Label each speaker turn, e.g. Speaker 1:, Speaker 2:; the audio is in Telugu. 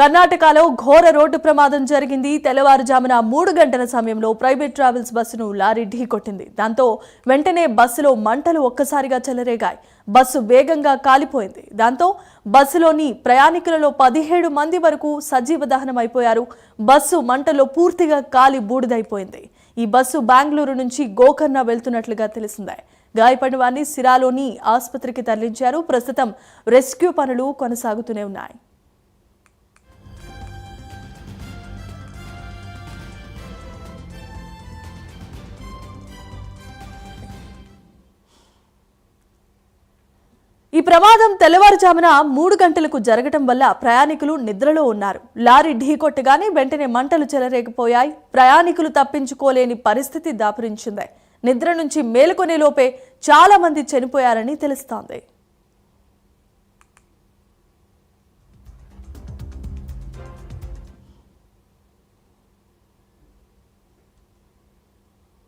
Speaker 1: కర్ణాటకలో ఘోర రోడ్డు ప్రమాదం జరిగింది. తెల్లవారుజామున మూడు గంటల సమయంలో ప్రైవేట్ ట్రావెల్స్ బస్సును లారీ ఢీకొట్టింది. దాంతో వెంటనే బస్సులో మంటలు ఒక్కసారిగా చెలరేగాయి. బస్సు వేగంగా కాలిపోయింది. దాంతో బస్సులోని ప్రయాణికులలో పదిహేడు మంది వరకు సజీవ దహనం అయిపోయారు. బస్సు మంటలో పూర్తిగా కాలి బూడిదైపోయింది. ఈ బస్సు బెంగళూరు నుంచి గోకర్ణ వెళ్తున్నట్లుగా తెలిసిందే. గాయపడిన వారిని సిరాలోని ఆసుపత్రికి తరలించారు. ప్రస్తుతం రెస్క్యూ పనులు కొనసాగుతూనే ఉన్నాయి. ఈ ప్రమాదం తెల్లవారుజామున మూడు గంటలకు జరగటం వల్ల ప్రయాణికులు నిద్రలో ఉన్నారు. లారీ ఢీకొట్టగానే వెంటనే మంటలు చెలరేగిపోయాయి. ప్రయాణికులు తప్పించుకోలేని పరిస్థితి దాపురించింది. నిద్ర నుంచి మేలుకొనే లోపే చాలా మంది చనిపోయారని తెలుస్తోంది.